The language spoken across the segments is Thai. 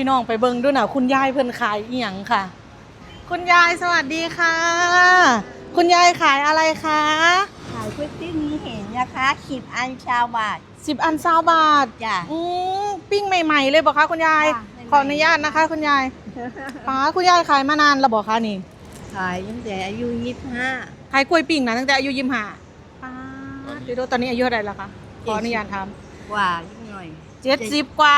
พี่น้องไปเบิ่งด้วยนะคุณยายเพิ่นขายอีหยังค่ะ คุณยายสวัสดีค่ะ คุณยายขายอะไรคะขายก๋วยเตี๋ยวมีเห็นนะคะสิบอันชาวบาทสิบอันซาวบาทจ้ะ อืมปิ้งใหม่ ๆ เลยบอกคะคุณยาย ค่ะใหม่ๆ ขออนุญาตนะคะ คุณยายป้าคุณยายขายมานานแล้วบอกคะนี่ขายตั้งแต่อายุยี่สิบห้าขายกล้วยปิ้งนะตั้งแต่อายุยิมหาป้าเดี๋ยวตอนนี้อายุเท่าไหร่แล้วคะขออนุญาตถามกว่านิดหน่อยเจ็ดสิบกว่า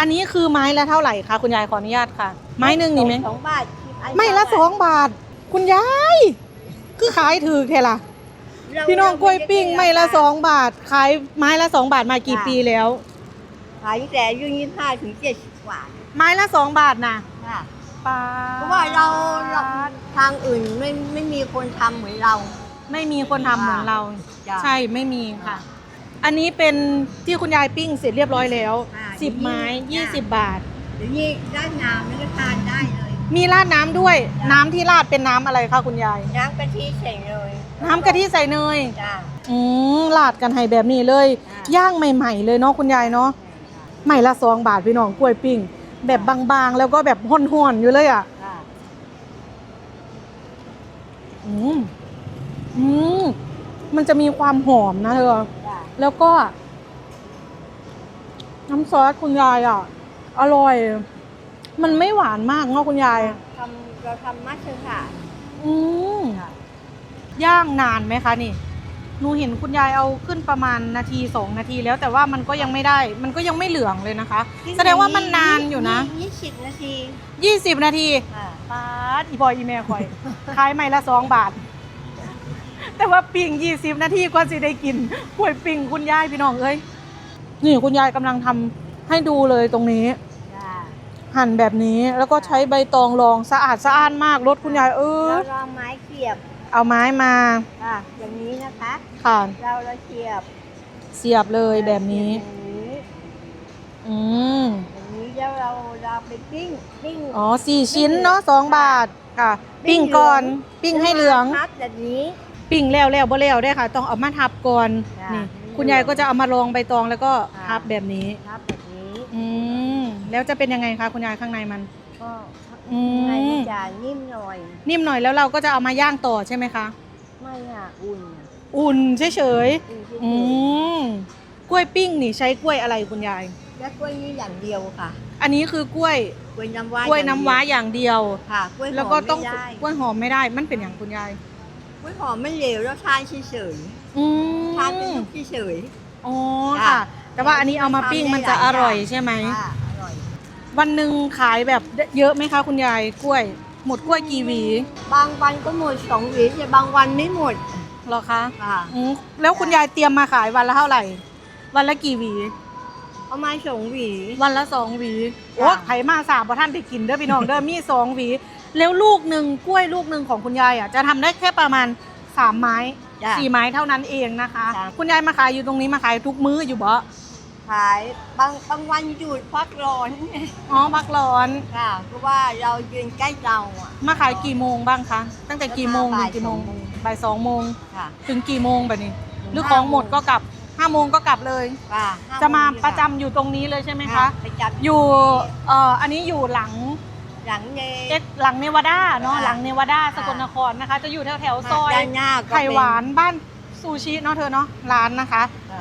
อันนี้คือไม้ละเท่าไหร่คะคุณยายขออนุญาตค่ะ ไม้หนึ่งนี่ไหมสองบาทสิบอันไม่ละชาวบาทสองบาท คุณยาย คือขายถือแค่ละเราพี่น้องกล้วยปิ้งเราไม่ละสองบาท ขายไม้ละสองบาทมากี่ปีแล้ว ขายตั้งแต่อายุยี่สิบห้าถึงเจ็ดสิบกว่า ไม้ละสองบาทนะค่ะป้าเพราะว่าเราเราทางอื่นไม่ไม่มีคนทำเหมือนเรา ไม่มีคนทำเหมือนเราจ้ะใช่ไม่มีค่ะ อันนี้เป็นที่คุณยายปิ้งเสร็จเรียบร้อยแล้วอ่าสิบไม้ยี่สิบบาท เดี๋ยวนี้ด้านน้ำนี่ก็ทานได้เลยมีราดน้ำด้วยจ้ะน้ำที่ราดเป็นน้ำอะไรคะคุณยาย น้ำกะทิใส่เลยน้ำกะทิใส่เนย จ้า อืมราดกันให้แบบนี้เลย อ่า ย่างใหม่ ๆ เลยเนาะคุณยายเนาะใหม่ละสองบาทพี่น้องกล้วยปิ้ง แบบบางๆ แล้วก็แบบห่อนๆอยู่เลยอะค่ะอืมอืมมันจะมีความหอมนะเธอจ้า แล้วก็ น้ำซอสคุณยายอะ อร่อย มันไม่หวานมากเนาะคุณยาย ทำเราทำมัชฉะอืมย่างนานไหมคะนี่ หนูเห็นคุณยายเอาขึ้นประมาณนาทีสองนาทีแล้วแต่ว่ามันก็ยังไม่ได้ มันก็ยังไม่เหลืองเลยนะคะ แสดงว่ามันนานอยู่นะยี่สิบนาทียี่สิบนาทีค่ะ ปาดอีบอยอีแม่คอย ขายไม่ละสองบาท แต่ว่าปิ้งยี่สิบนาทีกว่าสิได้กินกล้วยปิ้งคุณยายพี่น้องเอ้ยนี่คุณยายกำลังทำให้ดูเลยตรงนี้ จ้าหั่นแบบนี้แล้วก็ใช้ใบตองรองสะอาดสะอ้านมากรถคุณยายเออเราลองไม้เสียบเอาไม้มาค่ะอย่างนี้นะคะ ค่ะเราเราเสียบเสียบเลยแบบนี้ อย่างนี้อืมอย่างนี้แล้วเราเราไปปิ้งปิ้งอ๋อสี่ชิ้นเนาะสองบาทค่ะ ปิ้งก่อน ปิ้งให้เหลือง พับแบบนี้ ปิ้งแล้วแล้วบ่แล้วได้อค่ะ ต้องเอามาทับก่อนจ้ะ นี่คุณยายก็จะเอามารองใบตองแล้วก็ค่ะทับแบบนี้พับแบบนี้อืมแล้วจะเป็นยังไงคะคุณยายข้างในมัน ก็อืมในมันจะนิ่มหน่อย นิ่มหน่อยแล้วเราก็จะเอามาย่างต่อใช่ไหมคะ ไม่อะอุ่นอะอุ่นเฉยอุ่นๆเฉอืยมกล้วยปิ้งนี่ใช้กล้วยอะไรคุณยายๆแล้วกล้วยนี้อย่างเดียวค่ะอันนี้คือกล้วยกล้วยน้ำว้ากล้วยน้ำว้าอย่างเดียว ค่ะกล้วยหอมแล้วก็ต้องไม่ได้กล้วยหอมไม่ได้มันเป็นอย่างคุณยาย กล้วยหอมไม่เหลวแล้วทานเฉยอืๆทานเป็นมลูกเฉย อ๋อจ้ะค่ะแต่ว่าอันนี้เอามาปิ้งมันจะอร่อยใช่ไหม ๆค่ะอร่อย วันหนึ่งขายแบบเยอะไหมคะคุณยายกล้วย หมดกล้วยกี่หวีบางวันก็หมดสองหวีแต่บางวันไม่หมดเหรอคะค่ะ อืมแล้วคุณยายเตรียมมาขายวันละเท่าไหร่ วันละกี่หวี เอามาสองหวี วันละสองหวี โอ้จ้ะไถมาสามพอท่านได้กินเด้อพี่น้องเด้อมีสองหวี แล้วลูกหนึ่งกล้วยลูกหนึ่งของคุณยายอะจะทำได้แค่ประมาณสามไม้จ้ะ สี่ไม้เท่านั้นเองนะคะจ้ะคุณยายมาขายอยู่ตรงนี้มาขายทุกมื้ออยู่บ่ขายบางบางวันหยุดพักร้อนอ๋อพักร้อน ค่ะ เพราะว่าเรายืนใกล้เตาอะ มาขายกี่โมงบ้างคะ ตั้งแต่กี่โมงถึบ่ายงกี่โมงสองโมง บ่ายสองโมงค่ะ ถึงกี่โมงแบบนี้ถึงหรือของหมดห้าโมงก็กลับห้าโมงก็กลับเลย ค่ะห้จะมาโงประจำอยู่ตรงนี้เลยใช่ไหมคะ ประจำอยู่เอ่ออันนี้อยู่หลัง หลังเนเอ็กหลังเนวาดาเนาะค่ะหลังเนวาดาสกลนครนะคะ จะอยู่แถวแถวๆซอยด้านหน้าก็ไข่เป็นหวานบ้านซูชิเนาะเธอเนาะร้านนะคะค่ะ